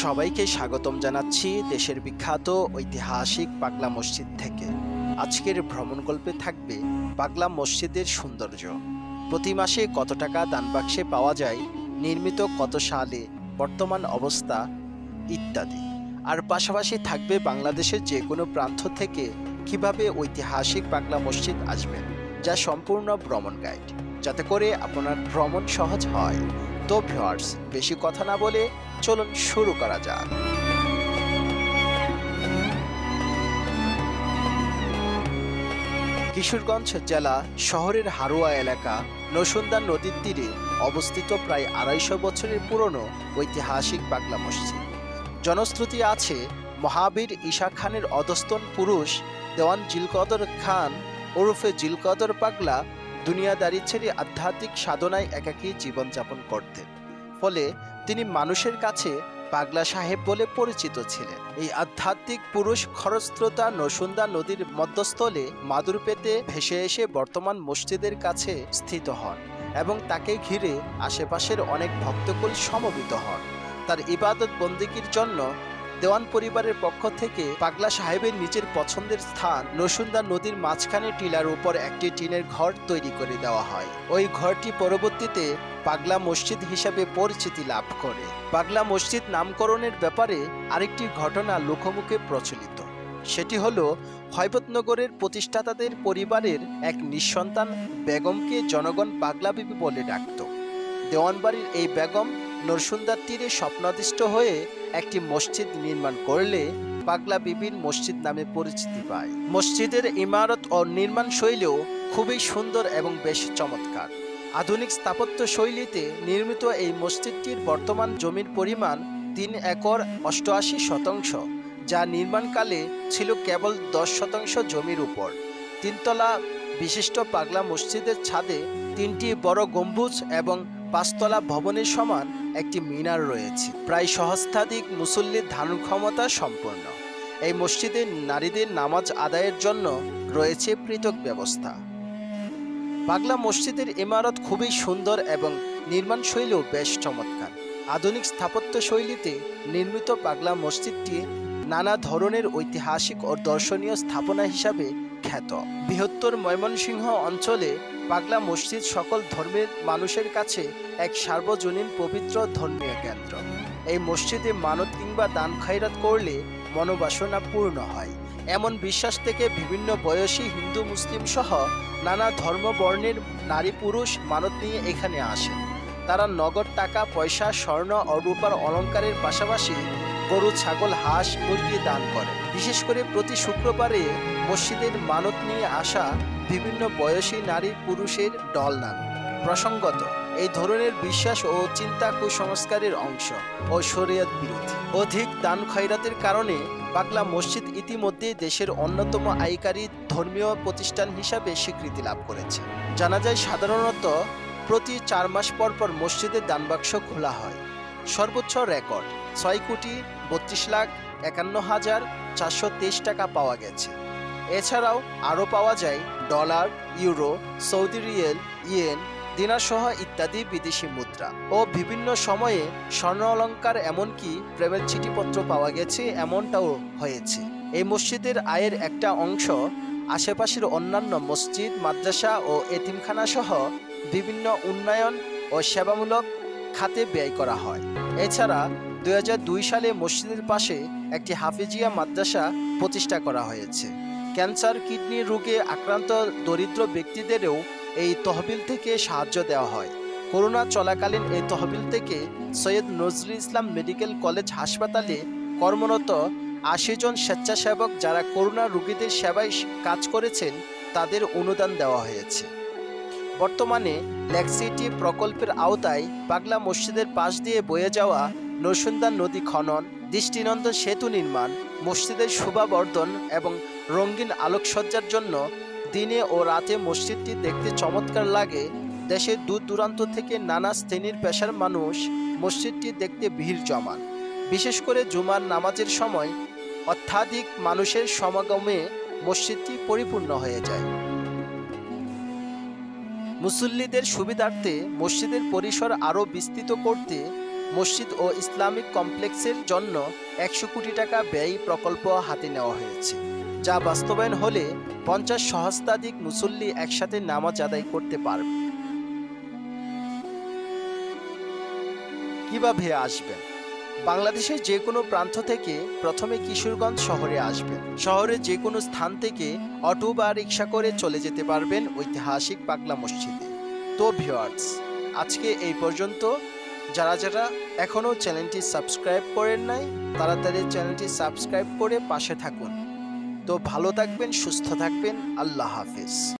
সবাইকে স্বাগতম জানাচ্ছি দেশের বিখ্যাত ঐতিহাসিক পাগলা মসজিদ থেকে। আজকের ভ্রমণ গল্পে থাকবে পাগলা মসজিদের সৌন্দর্য। প্রতি মাসে কত টাকা দান বাক্সে পাওয়া যায়, নির্মিত কত সালে, বর্তমান অবস্থা ইত্যাদি। আর পাশাপাশি থাকবে বাংলাদেশের যে কোনো প্রান্ত থেকে কীভাবে ঐতিহাসিক পাগলা মসজিদ আসবেন যা সম্পূর্ণ ভ্রমণ গাইড যাতে করে আপনার ভ্রমণ সহজ হয়। তো ভিউয়ার্স, বেশি কথা না বলে চলুন শুরু করা যাক। কিশোরগঞ্জ জেলা শহরের হারুয়া এলাকা নসুন্দা নদীর তীরে অবস্থিত প্রায় আড়াইশো বছরের পুরনো ঐতিহাসিক পাগলা মসজিদ। জনশ্রুতি আছে মহাবীর ঈশা খানের অধস্তন পুরুষ দেওয়ান জিলকদর খান ওরফে জিলকদর পাগলা দুনিয়াদারি ছেড়ে আধ্যাত্মিক সাধনায় একাকী জীবনযাপন করতেন ফলে তিনি মানুষের কাছে পাগলা সাহেব বলে পরিচিত ছিলেন। এই আধ্যাত্মিক পুরুষ খরস্রোতা নসুন্দা নদীর মধ্যস্থলে মাদুর পেতে ভেসে এসে বর্তমান মসজিদের কাছে স্থিত হন এবং তাকে ঘিরে আশেপাশের অনেক ভক্তকুল সমবেত হন। তার ইবাদত বন্দিকির জন্য দেওয়ান পরিবারের পক্ষ থেকে পাগলা সাহেবের নিজের পছন্দের স্থান নসুন্দা নদীর মাঝখানে টিলার উপর একটি টিনের ঘর তৈরি করে দেওয়া হয়। ওই ঘরটি পরবর্তীতে পাগলা মসজিদ হিসাবে পরিচিতি লাভ করে। পাগলা মসজিদ নামকরণের ব্যাপারে আরেকটি ঘটনা লোকমুখে প্রচলিত। সেটি হলো, হৈবতনগরের প্রতিষ্ঠাতাদের পরিবারের এক নিঃসন্তান বেগমকে জনগণ পাগলা বিবি বলে ডাকত। দেওয়ানবাড়ির এই বেগম নরসুন্দার তীরে স্বপ্নাদিষ্ট হয়ে একটি মসজিদ নির্মাণ করলে পাগলা বিবির মসজিদ নামে পরিচিতি পায়। মসজিদের ইমারত ও নির্মাণ শৈলীও খুবই সুন্দর এবং বেশ চমৎকার। আধুনিক স্থাপত্য শৈলীতে নির্মিত এই মসজিদটির বর্তমান জমির পরিমাণ তিন একর অষ্টআশি শতাংশ, যা নির্মাণকালে ছিল কেবল দশ শতাংশ জমির উপর। তিনতলা বিশিষ্ট পাগলা মসজিদের ছাদে তিনটি বড় গম্বুজ এবং পাঁচতলা ভবনের সমান একটি মিনার রয়েছে। প্রায় সহস্রাধিক মুসল্লির ধারণ ক্ষমতা সম্পন্ন। এই মসজিদে নারীদের নামাজ আদায়ের জন্য রয়েছে পৃথক ব্যবস্থা। পাগলা মসজিদের ইমারত খুবই সুন্দর এবং নির্মাণ শৈলীও বেশ চমৎকার। আধুনিক স্থাপত্য শৈলীতে নির্মিত পাগলা মসজিদটি নানা ধরনের ঐতিহাসিক ও দর্শনীয় স্থাপনা হিসাবে খ্যাত। বৃহত্তর ময়মনসিংহ অঞ্চলে পাগলা মসজিদ সকল ধর্মের মানুষের কাছে এক সার্বজনীন পবিত্র ধর্মীয় কেন্দ্র। এই মসজিদে মানত কিংবা দান খয়রাত করলে মনোবাসনা পূর্ণ হয়। এমন বিশ্বাস থেকে বিভিন্ন বয়সী হিন্দু, মুসলিম সহ নানা ধর্ম বর্ণের নারী পুরুষ মানত নিয়ে এখানে আসেন। তারা নগদ টাকা, পয়সা, স্বর্ণ ও রূপার অলংকারের পাশাপাশি গরু, ছাগল, হাঁস, মুরগি দান করে বিশেষ করে প্রতি শুক্রবারে মসজিদের মানত নিয়ে আসা বিভিন্ন বয়সী নারী পুরুষের দল নামে। প্রসঙ্গত, এই ধরনের বিশ্বাস ও চিন্তা কুসংস্কারের অংশ ও শরীয়ত বিরোধী। অধিক দান খয়রাতের কারণে পাগলা মসজিদ ইতিমধ্যে দেশের অন্যতম আয়কারী ধর্মীয় প্রতিষ্ঠান হিসাবে স্বীকৃতি লাভ করেছে। জানা যায়, সাধারণত প্রতি চার মাস পর পর মসজিদের দানবাক্স খোলা হয়। সর্বোচ্চ রেকর্ড, ছয় কোটি বত্রিশ লাখ একান্ন হাজার চারশো টাকা পাওয়া গেছে। এছাড়াও আরও পাওয়া যায় dollar, euro, Saudi riyal, yen দিনাসহ ইত্যাদি বিদেশি মুদ্রা ও বিভিন্ন সময়ে স্বর্ণ অলঙ্কার এমনকি প্রেমের চিঠিপত্র পাওয়া গেছে এমনটাও হয়েছে। এই মসজিদের আয়ের একটা অংশ আশেপাশের অন্যান্য মসজিদ, মাদ্রাসা ও এতিমখানা সহ বিভিন্ন উন্নয়ন ও সেবামূলক খাতে ব্যয় করা হয়। এছাড়া দু হাজার দুই সালে মসজিদের পাশে একটি হাফিজিয়া মাদ্রাসা প্রতিষ্ঠা করা হয়েছে। ক্যান্সার, কিডনি রোগে আক্রান্ত দরিদ্র ব্যক্তিদেরও এই তহবিল থেকে সাহায্য দেওয়া হয়। করোনা চলাকালীন এই তহবিল থেকে সৈয়দ নজরুল ইসলাম মেডিকেল কলেজ হাসপাতালে কর্মরত আশি জন স্বেচ্ছাসেবক যারা করোনা রোগীদের সেবায় কাজ করেছেন, তাদের অনুদান দেওয়া হয়েছে। বর্তমানে লেকসিটি প্রকল্পের আওতায় পাগলা মসজিদের পাশ দিয়ে বয়ে যাওয়া নরসুন্দা নদী খনন, দৃষ্টিনন্দন সেতু নির্মাণ, মসজিদের শোভাবর্ধন এবং রঙিন আলোকসজ্জার জন্য দিনে ও রাতে মসজিদটি দেখতে চমৎকার লাগে। দেশের দূর দূরান্ত থেকে নানা শ্রেণির পেশার মানুষ মসজিদটি দেখতে ভিড় জমান। বিশেষ করে জুমার নামাজের সময় অত্যাধিক মানুষের সমাগমে মসজিদটি পরিপূর্ণ হয়ে যায়। মুসল্লিদের সুবিধার্থে মসজিদের পরিসর আরও বিস্তৃত করতে মসজিদ ও ইসলামিক কমপ্লেক্সের জন্য একশো কোটি টাকা ব্যয় প্রকল্প হাতে নেওয়া হয়েছে, যা বাস্তবায়ন হলে পঞ্চাশ সহস্রাধিক মুসল্লি একসাথে নামাজ আদায় করতে পারবে। কীভাবে আসবেন? বাংলাদেশের যে কোনো প্রান্ত থেকে প্রথমে কিশোরগঞ্জ শহরে আসবেন। শহরের যে কোনো স্থান থেকে অটো বা রিক্সা করে চলে যেতে পারবেন ঐতিহাসিক পাগলা মসজিদে। তো ভিওয়ার্স আজকে এই পর্যন্ত। যারা যারা এখনও চ্যানেলটি সাবস্ক্রাইব করেন নাই, তারা তাদের চ্যানেলটি সাবস্ক্রাইব করে পাশে থাকুন। তো ভালো থাকবেন, সুস্থ থাকবেন, আল্লাহ হাফিজ।